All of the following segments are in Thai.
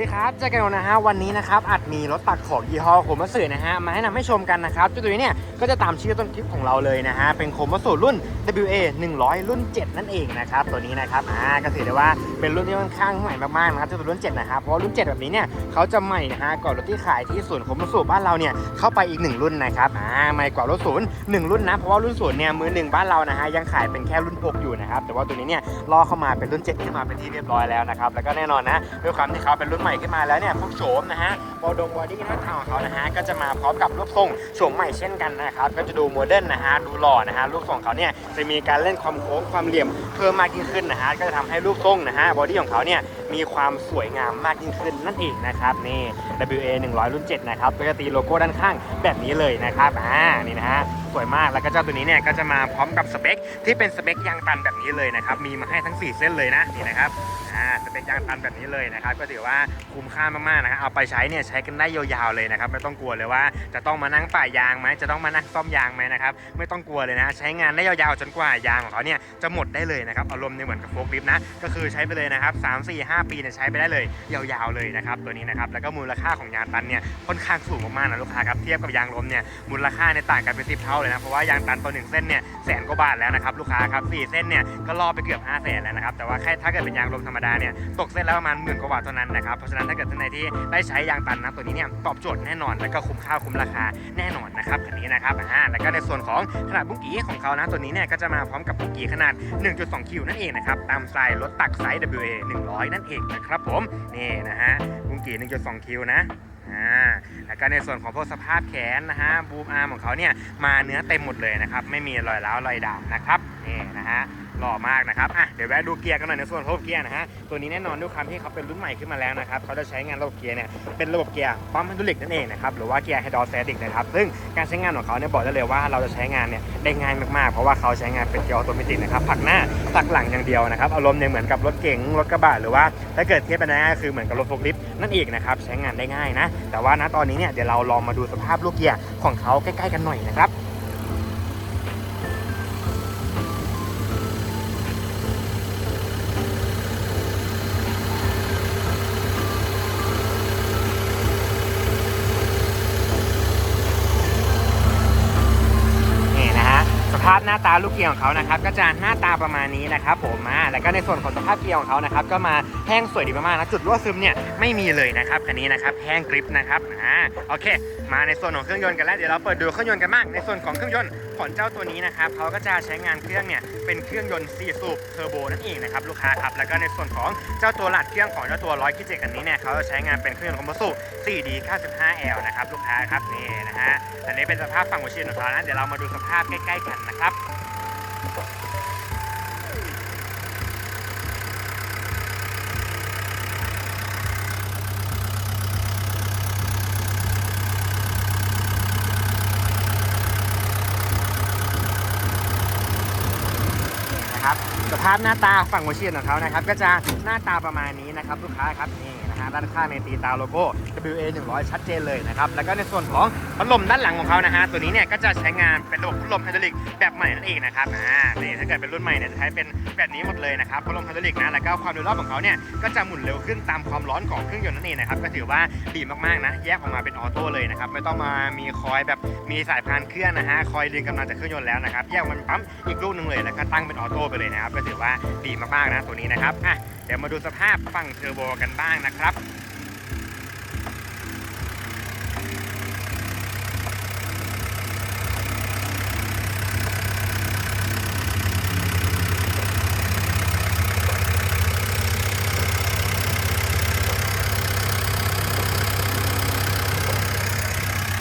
ดีครับเจอกันนะฮะวันนี้นะครับอาจมีรถตักของยี่ห้อโคมัสึนะฮะมาให้นำให้ชมกันนะครับจ้าตัวนี้เนี่ยก็จะตามชื่อต้นคลิปของเราเลยนะฮะเป็นโคมัสึรุ่น WA 100 รุ่น 7 นั่นเองนะครับตัวนี้นะครับอ่าก็ถือได้ว่าเป็นรุ่นที่ค่อนข้างใหม่มากๆนะครับตัวรุ่น 7 นะครับเพราะรุ่น 7 แบบนี้เนี่ยเขาจะใหม่นะฮะก่อนรถที่ขายที่ศูนย์โคมัสึบ้านเราเนี่ยเข้าไปอีก 1 รุ่นนะครับอ่าใหม่กว่ารถศูนย์หนึ่งรุ่นนะเพราะว่ารุ่นศูนย์เนี่ยมือหนึ่งบ้านเรานะฮะยังขายเป็นแค่รุ่นพกอยู่นะครับแต่ว่าตัวนี้เนี่ยล่อเข้ามาเป็นรุ่น7ขึ้นมาเป็นที่เรียบร้อยแล้วนะครับแล้วก็แน่นอนนะด้วยความที่เขาเป็นรุ่นใหม่ขึ้นมาแล้วเนี่ยพวกโฉมนะฮะบอดงบอดี้หน้าตาของเขานะฮะก็จะมาพร้อมกับรูปทรงโฉมใหม่เช่นกันนะครับก็จะดูโมเดิร์นนะฮะดูหล่อนะฮะรูปทรงเขาเนี่ยจะมีการเล่นความโค้งความเหลี่ยมเพิ่มมากยิ่งขึ้นนะฮะก็จะทำให้รูปทรงนะฮะบอดี้ของเขาเนี่ยมีความสวยงามมากยิ่งขึ้นนั่นเองนะครับนี่ WA 100รุ่น7นะครับก็จะตีโลโก้ด้านข้างแบบนี้เลยนะครับอ่านี่นะฮะ สวยมาก แล้วก็เจ้าตัวนี้เนี่ยก็จะมาพร้อมกับสเปคที่เป็นสเปคยางตันแบบนี้เลยนะครับ มีมาให้ทั้ง 4 เส้นเลยนะนี่นะครับอ่าสเปคยางตันแบบนี้เลยนะครับ ก็ถือว่าคุ้มค่ามากๆนะครับเอาไปใช้เนี่ยใช้กันได้ยาวๆเลยนะครับ ไม่ต้องกลัวเลยว่าจะต้องมานั่งป่ายางไหมจะต้องมานั่งซ่อมยางไหมนะครับ ไม่ต้องกลัวเลยนะ ใช้งานได้ยาวๆจนกว่ายางของเขาเนี่ยจะหมดได้เลยนะครับ อารมณ์เนี่ยเหมือนกับโฟล์คลิฟต์นะ ก็คือใช้ไปเลยนะครับ3 4 5ปีเนี่ยใช้ไปได้เลยยาวๆเลยนะครับตัวนี้นะครับ แล้วก็มูลค่าของยางตันเนี่ยค่อนข้างสูงมากๆนะลูกค้าครับ เทียบกับยางลมเนี่ยมูลค่าเนี่ยต่างกันเป็นสิบเท่าเลยนะเพราะว่ายางตันตัวหนึ่งเส้นเนี่ยแสนกว่าบาทแล้วนะครับลูกค้าครับสี่เส้นเนี่ยก็ล่อไปเกือบ5 0 0แสนแล้วนะครับแต่ว่าแค่ถ้าเกิดเป็นยางลมธรรมดาเนี่ยตกเส้นและประมาณหมื่นกว่าบาทเท่านั้นนะครับเพราะฉะนั้นถ้าเกิดท่านใดที่ได้ใช้ยางตันนะตัวนี้เนี่ยตอบโจทย์แน่นอน แล้วก็คุ้มค่าคุ้มราคาแน่นอนนะครับคันนี้นะครับอ่าแล้วก็ในส่วนของขนาดบุ้งกี้ของเขานะตัวนี้เนี่ยก็จะมาพร้อมกับบุ้งกี้ขนาด 1.2 คิวนั่นเองนะครับตามไซส์รถตักไซส์ WA 100 นั่นเองนะครับผมนี่นะฮะบุ้งกี้1.2 คิวนะ อ่าแล้วก็ในส่วนของพวกสภาพแขนนะฮะบูมอาร์มของเขาเนี่ยมาเนื้อเต็มหมดเลยนะครับไม่มีรอยร้าวรอยดำนะครับ นะฮะหล่อมากนะครับอะเดี๋ยวแวะดูเกียร์กันหน่อยในส่วนระบบเกียร์นะฮะตัวนี้แน่นอนด้วยความที่เขาเป็นรุ่นใหม่ขึ้นมาแล้วนะครับเขาจะใช้งานระบบเกียร์เนี่ยเป็นระบบเกียร์ปั๊มฮันดูลิกนั่นเองนะครับหรือว่าเกียร์ไฮดรอสเตติกนะครับซึ่งการใช้งานของเขาเนี่ยบอกได้เลยว่าเราจะใช้งานเนี่ยได้ง่ายมากๆ เพราะว่าเขาใช้งานเป็นเกียร์ออโตเมติกนะครับผักหน้าผักหลังอย่างเดียวนะครับอารมณ์เนี่ยเหมือนกับรถเก๋งรถกระบะหรือว่าถ้าเกิดเทียบกันง่ายๆคือเหมือนกับรถโฟล์คลิฟต์นั่นเองนะครับใช้งานได้ง่ายนะแต่ว่าณตอนนี้เนี่ยเดี๋ยวเราลองมาดูสภาพลูกเกียร์ของเขาใกล้ๆกันหน่อยนะครับ ฮะสภาพหน้าตาลูกเกียร์ของเขานะครับก็จะหน้าตาประมาณนี้นะครับผมมาแล้วก็ในส่วนของสภาพเกียร์ของเขานะครับก็มาแห้งสวยดีมากๆนะจุดรั่วซึมเนี่ยไม่มีเลยนะครับคันนี้นะครับแห้งกริปนะครับอ่าโอเค มาในส่วนของเครื่องยนต์กันแล้วเดี๋ยวเราเปิดดูเครื่องยนต์กันบ้างในส่วนของเครื่องยนต์ของเจ้าตัวนี้นะครับเขาก็จะใช้งานเครื่องเนี่ยเป็นเครื่องยนต์4สูบเทอร์โบนั่นเองนะครับลูกค้าครับแล้วก็ในส่วนของเจ้าตัวหลัดเครื่องของเจ้าตัว100คิเจคันนี้เนี่ยเขาจะใช้งานเป็นเครื่องยนต์คอมโบสูบ 4D 95L นะครับลูกค้าครับนี่นะฮะอันนี้เป็นสภาพฝั่งหัวฉีดของเขานะเดี๋ยวเรามาดูสภาพใกล้ๆกันนะครับ นะครับสภาพหน้าตาฝั่งหัวเชียนของเขานะครับ ก็จะหน้าตาประมาณนี้นะครับ ลูกค้าครับนี่ะด้านข้างในตีตาโลโก้ WA 100ชัดเจนเลยนะครับ แล้วก็ในส่วนของพัดลมด้านหลังของเขานะฮะ ตัวนี้เนี่ยก็จะใช้งานเป็นระบบพัดลมไฮดรอลิกแบบใหม่นั่นเองนะครับ อ่า นี่ถ้าเกิดเป็นรุ่นใหม่เนี่ยจะใช้เป็นแบบนี้หมดเลยนะครับพัดลมไฮดรอลิกนะ แล้วก็ความเร็วรอบของเขาเนี่ยก็จะหมุนเร็วขึ้นตามความร้อนของเครื่องยนต์นั่นเองนะครับ ก็ถือว่าดีมากๆนะ แยกออกมาเป็นออโต้เลยนะครับ ไม่ต้องมามีคอยแบบมีสายพานเครื่องนะฮะ คอยดึงกำลังจากเครื่องยนต์แล้วนะครับ แยกมันปั๊มอีกลูกหนึ่งเลยแล้วก็ตั้งเป็นออโต้ไปเลยนะครับ ก็ถือว่าดีมากๆนะตัวนี้นะครับ อะ ดี๋ยวมาดูสภาพฝั่งเทอร์โบกันบ้างนะครับ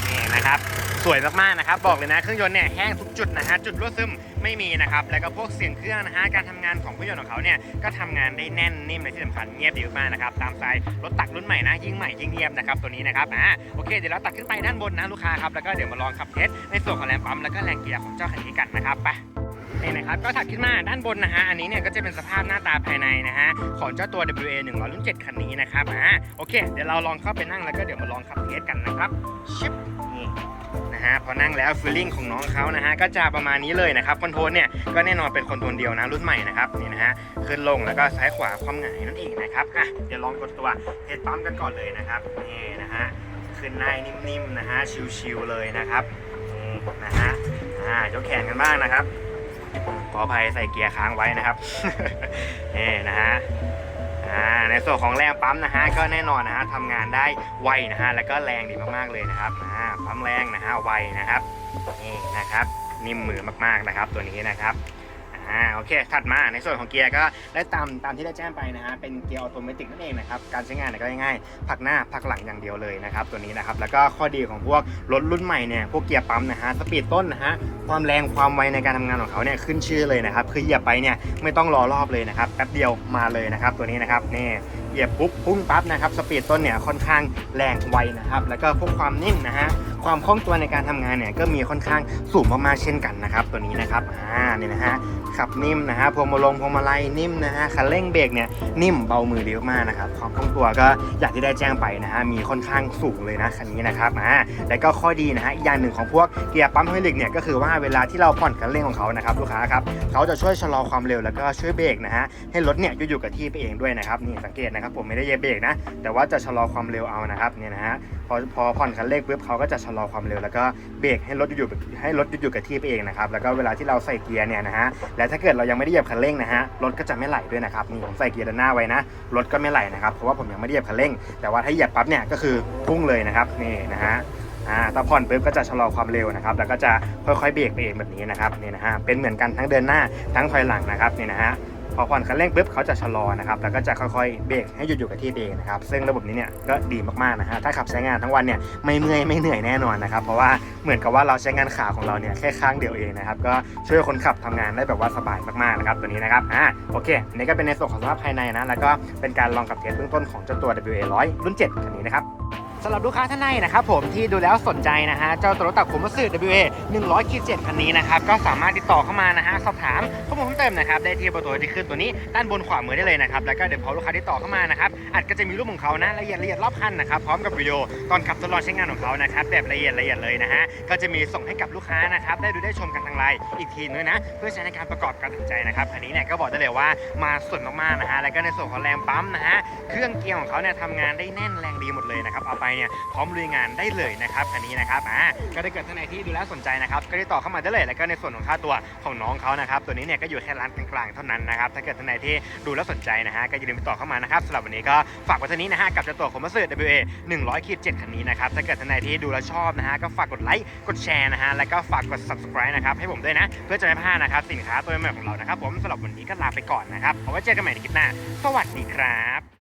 นี่นะครับส วยมากๆนะครับ บอกเลยนะเครื่องยนต์เนี่ยแห้งทุกจุดนะฮะจุดรั่วซึมไม่มีนะครับแล้วก็พวกเสียงเครื่องนะฮะการทำงานของเครื่องยนต์ของเขาเนี่ยก็ทำงานได้แน่นนิ่มในที่สำคัญเงียบดีมากนะครับตามสไตล์รถตักรุ่นใหม่นะยิ่งใหม่ยิ่งเงียบนะครับตัวนี้นะครับอ่าโอเคเดี๋ยวเราตัดขึ้นไปด้านบนนะลูกค้าครับแล้วก็เดี๋ยวมาลองขับเทสในส่วนของแรงปั๊มแล้วก็แรงเกียร์ของเจ้าคันนี้กันนะครับไป นี่นะครับก็ถัดขึ้นมาด้านบนนะฮะอันนี้เนี่ยก็จะเป็นสภาพหน้าตาภายในนะฮะของเจ้าตัว WA 100รุ่น7คันนี้นะครับอ่าโอเค เดี๋ยวเราลองเข้าไปนั่งแล้วก็เดี๋ยวมาลองขับเทสกันนะครับชิปนี่นะฮะพอนั่งแล้วฟีลลิ่งของน้องเขานะฮะก็จะประมาณนี้เลยนะครับคอนโทรลเนี่ยก็แน่นอนเป็นคอนโทรลเดียวนะรุ่นใหม่นะครับนี่นะฮะขึ้นลงแล้วก็ซ้ายขวาความหงายนั่นเองนะครับอะเดี๋ยวลองกดตัวเทสปั๊มกันก่อนเลยนะครับนี่นะฮะขึ้นได้นิ่มๆนะฮะชิวๆเลยนะครับนี่นะฮะอ่ายกแขนกันบ้างนะครับ ขออภัยใส่เกียร์ค้างไว้นะครับนี่นะฮะอ่าในส่วนของแรงปั๊มนะฮะก็แน่นอนนะฮะทำงานได้ไวนะฮะแล้วก็แรงดีมากๆเลยนะครับอ่าปั๊มแรงนะฮะไวนะครับนี่นะครับนิ่มมือมากๆนะครับตัวนี้นะครับ อ่าโอเค ถัดมาในส่วนของเกียร์ก็ได้ตามตามที่ได้แจ้งไปนะฮะเป็นเกียร์ออโตเมติกนั่นเองนะครับการใช้งานเนี่ยก็ง่ายๆพักหน้าพักหลังอย่างเดียวเลยนะครับตัวนี้นะครับแล้วก็ข้อดีของพวกรถรุ่นใหม่เนี่ยพวกเกียร์ปั๊มนะฮะสปีดต้นนะฮะความแรงความไวในการทำงานของเขาเนี่ยขึ้นชื่อเลยนะครับคือเหยียบไปเนี่ยไม่ต้องรอรอบเลยนะครับแป๊บเดียวมาเลยนะครับตัวนี้นะครับนี่เหยียบปุ๊บพุ่งปั๊บนะครับสปีดต้นเนี่ยค่อนข้างแรงไวนะครับแล้วก็พวกความนิ่มนะฮะความคล่องตัวในการทำงานเนี่ยก็มีค่อนข้างสูงมากๆเช่นกันนะครับตัวนี้นะครับอ่านี่นะฮะขับนิ่มนะฮะพวงมาลงพวงมาลัยนิ่มนะฮะคันเร่งเบรกเนี่ยนิ่มเบามือดีมากนะครับความคล่องตัวก็อย่างที่ได้แจ้งไปนะฮะมีค่อนข้างสูงเลยนะคันนี้นะครับอ่าแล้วก็ข้อดีนะฮะอีกอย่างหนึ่งของพวกเกียร์ปั๊มไฮดริกเนี่ยก็คือว่าเวลาที่เราผ่อนคันเร่งของเขานะครับลูกค้าครับเขาจะช่วยชะลอความเร็วแล้วก็ช่วยเบรกนะฮะให้รถเนี่ยอยู่กับที่ไปเองด้วยนะครับนี่สังเกตนะครับผมไม่ได้เยียบเบรกนะแต่ว่าจะชะลอความเร็วเอานะครับเนี่ยนะฮะพอพอผ่อนคันเร่งปุ๊บเขาก็จะชะลอความเร็วแล้วก็เบรกให้รถอยู่ให้รถอยู่กับที่ไปเองนะครับแล้วก็เวลาที่เราใส่เกียร์เนี่ยนะฮะและถ้าเกิดเรายังไม่ได้เหยียบคันเร่งนะฮะรถก็จะไม่ไหลด้วยนะครับนี่ผมใส่เกียร์ด้านหน้าไว้นะรถก็ไม่ไหลนะครับเพราะว่าผมยังไม่ได้เหยียบคันเร่ง แต่ว่าถ้าเหยียบปั๊บเนี่ยก็คือพุ่งเลยนะครับนี่นะฮะอ่าตะผ่อนปุ๊บก็จะชะลอความเร็วนะครับ แล้วก็จะค่อยๆเบรกไปเองแบบนี้นะครับนี่นะฮะเป็นเหมือนกันทั้งเดินหน้าทั้งถอยหลังนะครับนี่นะฮะ อผ่อนคันเร่งปุ๊บเขาจะชะลอนะครับแล้วก็จะค่อยๆเบรกให้หยุดอยู่กับที่เองนะครับซึ่งระบบนี้เนี่ยก็ดีมากๆนะฮะถ้าขับใช้งานทั้งวันเนี่ยไม่เมื่อยไม่เหนื่อยแน่นอนนะครับเพราะว่าเหมือนกับว่าเราใช้งานขาของเราเนี่ยแค่ข้างเดียวเองนะครับก็ช่วยคนขับทำงานได้แบบว่าสบายมากๆนะครับตัวนี้นะครับอ่าโอเคอันนี่ก็เป็นในส่วนของสภาพภายในนะแล้วก็เป็นการลองขับเทสเบื้องต้นของเจ้าตัว WA 100 รุ่น7คันนี้นะครับ สำหรับลูกค้าท่านใดนะครับผมที่ดูแล้วสนใจนะฮะเจ้าตัวรถตักผมมสื่อ WA 100 7คันนี้นะครับก็สามารถติดต่อเข้ามานะฮะสอบถามข้อมูลเพิ่มเติมนะครับได้ที่เบอร์โทรที่ขึ้นตัวนี้ด้านบนขวามือได้เลยนะครับแล้วก็เดี๋ยวพอลูกค้าติดต่อเข้ามานะครับอาจก็จะมีรูปของเขานะละเอียดละเอียดรอบคันนะครับพร้อมกับวิดีโอตอนขับทดลองใช้งานของเขานะครับแบบละเอียดละเอียดเลยนะฮะก็จะมีส่งให้กับลูกค้านะครับได้ดูได้ชมกันทางไลน์อีกทีนึงนะเพื่อใช้ในการประกอบการตัดสินใจนะครับอันนี้เนี่ยก็บอกได้เลยว่ามาสุดมากๆนะฮะแล้วก็ในส่วนของแรงปั๊มนะฮะเครื่องเกียร์ของเขาเนี่ยทำงานได้แน่นแรงดีหมดเลยนะครับเอาไปเนี่ยพร้อมลุยงานได้เลยนะครับอันนี้นะครับอ่าก็ถ้เกิดท่านไหนที่ดูแล้วสนใจนะครับก็ติดต่อเข้ามาได้เลยแล้วก็ในส่วนของค่าตัวของน้องเขานะครับตัวนี้เนี่ยก็อยู่แค่ร้านกลางๆเท่านั้นนะครับถ้าเกิดท่านไหนที่ดูแล้วสนใจนะฮะก็อย่าลืมติดต่อเข้ามานะครับสำหรับวันนี้ก็ฝากไว้เท่านี้นะฮะกับเจ้าตัวคอมเมอร์ WA 100ขีด7คันนี้นะครับถ้าเกิดท่านไหนที่ดูแล้วชอบนะฮะก็ฝากกดไลค์กดแชร์นะฮะแล้วก็ฝากกด subscribe นะครับให้ผมด้วยนะ เพื่อจะไม่พลาดนะครับสินค้าตัวใหม่ของเรานะครับผมสำหรับวันนี้ก็ลาไปก่อนนะครับเอาไว้เจอกันใหม่ในคลิปหน้า สวัสดีครับ